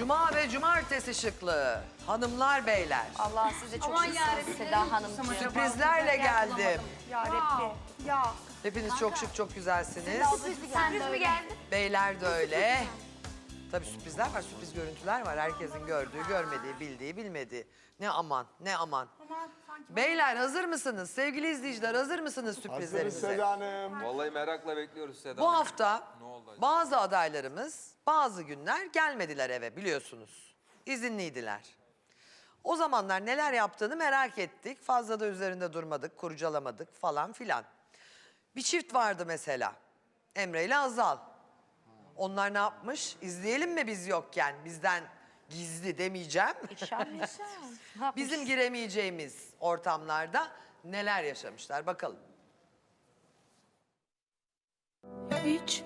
Cuma ve cumartesi şıklığı. Hanımlar beyler. Allah size çok Aman şıksınız yarabbim, Seda Hanımcığım. Sürprizlerle geldim. Ya Rabbi. Ya. Hepiniz çok şık, çok güzelsiniz. Sürpriz mi geldi? Beyler de öyle. Tabii sürprizler var, sürpriz görüntüler var. Herkesin gördüğü, görmediği, bildiği, bilmediği. Ne aman, ne aman. Beyler hazır mısınız? Sevgili izleyiciler hazır mısınız Hazırız sürprizlerimize? Seda Hanım. Vallahi merakla bekliyoruz Seda. Bu hafta Ne oldu acaba? bazı adaylarımız bazı günler gelmediler eve biliyorsunuz. İzinliydiler. O zamanlar neler yaptığını merak ettik. Fazla da üzerinde durmadık, kurcalamadık falan filan. Bir çift vardı mesela. Emre ile Azal. Onlar ne yapmış? İzleyelim mi biz yokken? Bizden gizli demeyeceğim. Bizim giremeyeceğimiz ortamlarda neler yaşamışlar bakalım. Hiç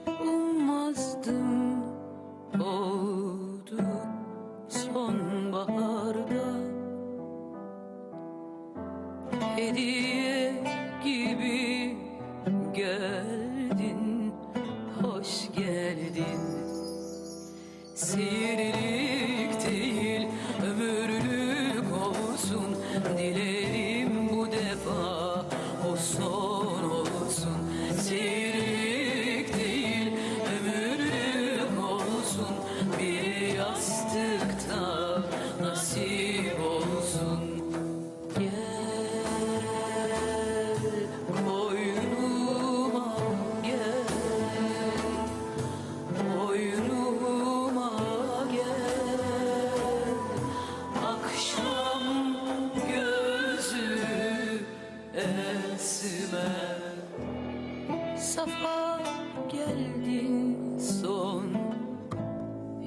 Safa geldin son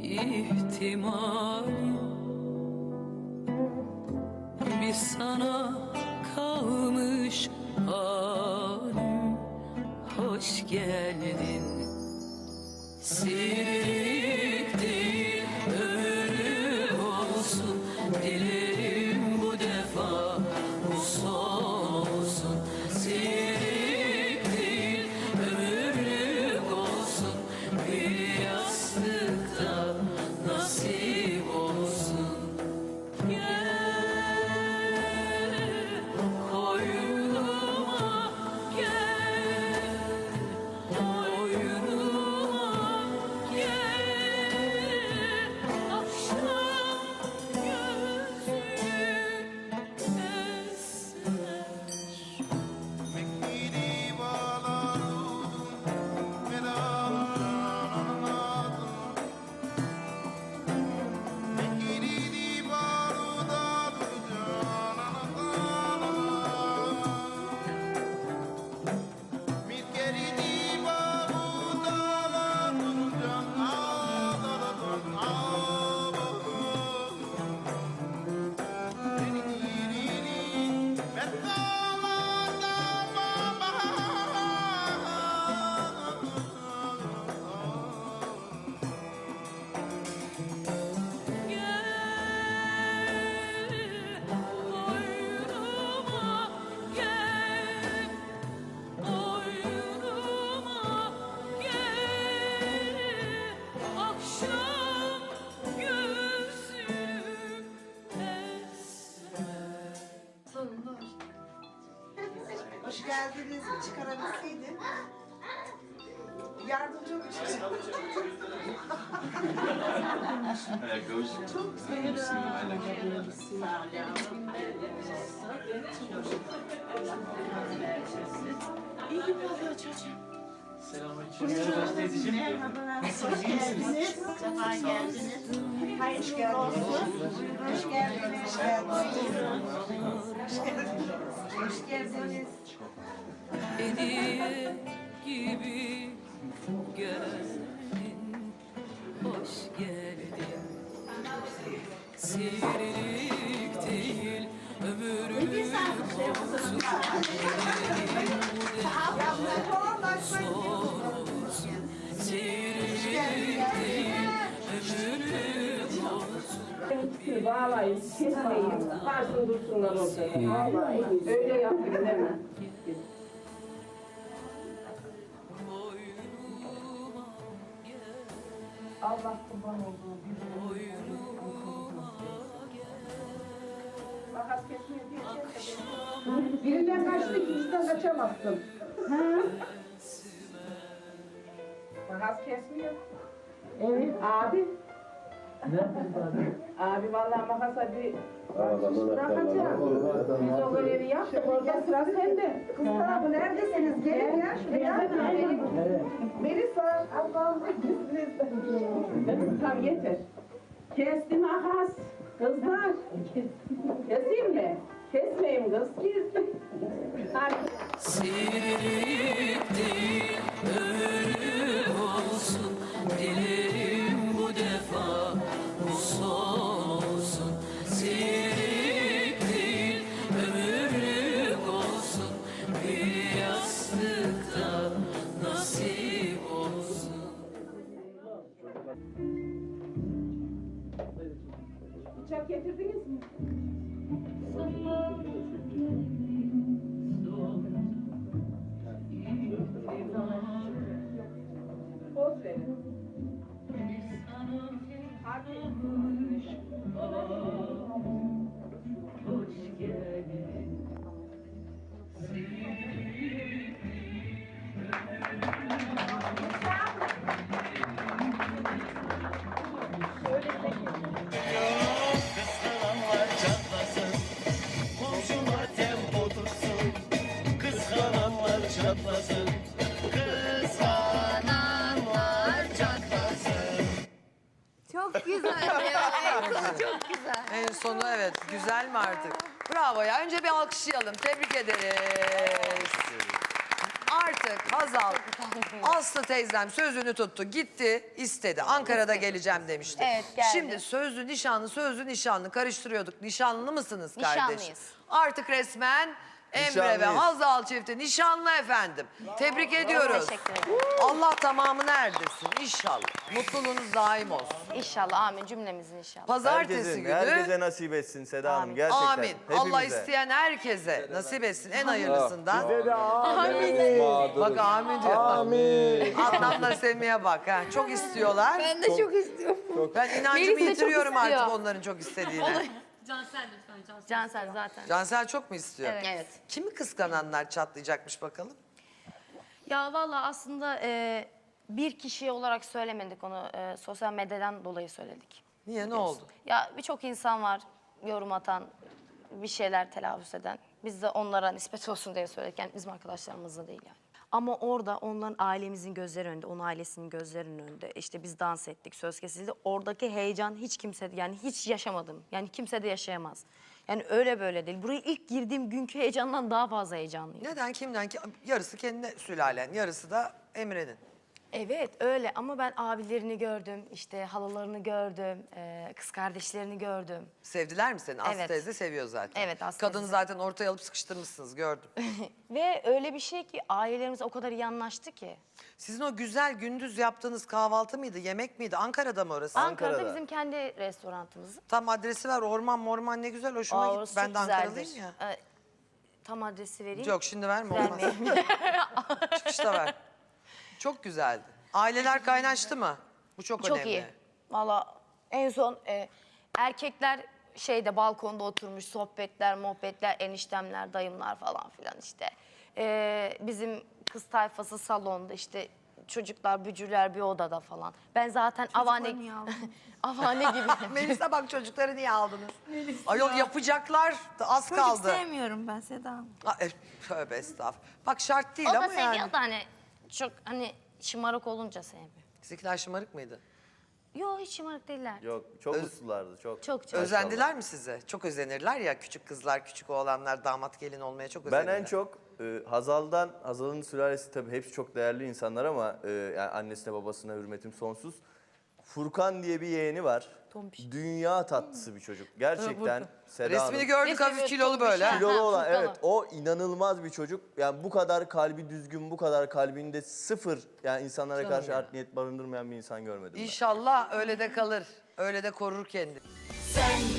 ihtimalim Bir sana kalmış halim Hoş geldin. Sirlik Hoş geldiniz. Çıkarabilseydim. Yardımcı olacaktım. Çok seviyorum. İyi gibi oluyor çocuğum. Merhaba teyzeciğim. Hoş geldiniz. Sefa geldiniz. Hayırlı olsun. Hoş geldiniz. Hoş geldiniz. Hoş geldiniz. Hoş geldiniz. Hediye gibi ki kesmeyin, varsın dursunlar orada. Öyle yapın deme. Allah kurban olduğu bir şey. Fakat şey Birinden kaçtı, ikinciden kaçamazsın. Fakat kesmiyor. Evet, abi abi vallahi makasa bir bırakacağım. Biz o görevi yaptık. Orada sıra sende. Kız tarafı neredesiniz? Gelin ya şuraya. Melisa. Allah'ım. Tamam yeter. Kestim makas. Kızlar. Keseyim mi? Kesmeyeyim kız. Hadi. Sirip değil ölüm Bıçak getirdiniz mi? Çatlasın Kıskananlar çatlasın Çok güzel. Evet, çok güzel. En sonu evet. Güzel mi artık? Bravo ya. Önce bir alkışlayalım. Tebrik ederiz. Artık Hazal, Aslı teyzem sözünü tuttu. Gitti, istedi. Ankara'da geleceğim demişti. Evet, geldi. Şimdi sözlü nişanlı, sözlü nişanlı karıştırıyorduk. Nişanlı mısınız kardeşim? Nişanlıyız. Artık resmen Emre ve Nişanlıyız. Hazal çifti nişanlı efendim. Tebrik ediyoruz. Teşekkür ederim. Allah tamamını erdirsin inşallah. Mutluluğunuz daim olsun. İnşallah amin cümlemizin inşallah. Pazartesi Herkesin, günü herkese nasip etsin Seda Hanım Amin. gerçekten. Amin. Allah Hepimize. isteyen herkese nasip etsin en hayırlısından. Amin. Bak amin diyor. Amin. Adnan'la Semih'e bak ha. Çok istiyorlar. Ben de çok istiyorum. Ben Melis inancımı de çok yitiriyorum istiyor. artık onların çok istediğine. Cansel lütfen Cansel. Cansel zaten. Cansel çok mu istiyor? Evet. Evet. Kimi kıskananlar çatlayacakmış bakalım? Ya valla aslında e, bir kişi olarak söylemedik onu. e, sosyal medyadan dolayı söyledik. Niye ne oldu? Ya birçok insan var yorum atan, bir şeyler telaffuz eden. Biz de onlara nispet olsun diye söyledik. Yani bizim arkadaşlarımızla değil yani. Ama orada onların ailemizin gözleri önünde, onun ailesinin gözlerinin önünde. İşte biz dans ettik, söz kesildi. Oradaki heyecan hiç kimse yani hiç yaşamadım. Yani kimse de yaşayamaz. Yani öyle böyle değil. Buraya ilk girdiğim günkü heyecandan daha fazla heyecanlıyım. Neden kimden ki? Yarısı kendi sülalen, yarısı da Emre'nin. Evet öyle ama ben abilerini gördüm, işte halalarını gördüm, e, kız kardeşlerini gördüm. Sevdiler mi seni? Aslı Evet. teyze seviyor zaten. Evet, Aslı Kadını teyze. zaten ortaya alıp sıkıştırmışsınız gördüm. Ve öyle bir şey ki ailelerimiz o kadar iyi anlaştı ki. Sizin o güzel gündüz yaptığınız kahvaltı mıydı, yemek miydi? Ankara'da mı orası? Ankara'da, bizim kendi restoranımız. Tam adresi ver. Orman morman ne güzel hoşuma Aa, gitti. orası Ben çok de Ankaralıyım güzeldir. ya. Tam adresi vereyim. Yok şimdi verme olmaz. Vermeyeyim. Çıkışta ver. Çok güzeldi. Aileler kaynaştı mı? Bu çok, Çok önemli. iyi. Valla en son e, erkekler şeyde balkonda oturmuş sohbetler, muhabbetler, eniştemler, dayımlar falan filan işte. Ee, bizim kız tayfası salonda işte çocuklar, bücürler bir odada falan. Ben zaten avane avane gibi. Melisa bak çocukları niye aldınız? Ayol yapacaklar. Az kaldı. sevmiyorum ben Seda Hanım. E, Tövbe estağfurullah. Bak şart değil o da ama seviyor yani. da hani çok hani şımarık olunca sevmiyor. Sizinkiler şımarık mıydı? Yok hiç şımarık değiller. Yok çok uslulardı çok. Çok çok. Özendiler mi size? Çok özenirler ya küçük kızlar, küçük oğlanlar damat gelin olmaya çok Ben özenirler. en çok e, Hazal'dan, Hazal'ın sülalesi tabii hepsi çok değerli insanlar ama e, yani annesine babasına hürmetim sonsuz. Furkan diye bir yeğeni var. Dünya tatlısı bir çocuk. Gerçekten Seda Resmini Hanım. gördük Resmi hafif böyle kilolu tombiş böyle. ha. ha? Kilolu olan Furkan'ı. evet o inanılmaz bir çocuk. Yani bu kadar kalbi düzgün, bu kadar kalbinde sıfır yani insanlara karşı art niyet barındırmayan bir insan görmedim ben. İnşallah öyle de kalır. Öyle de korur kendini. Sen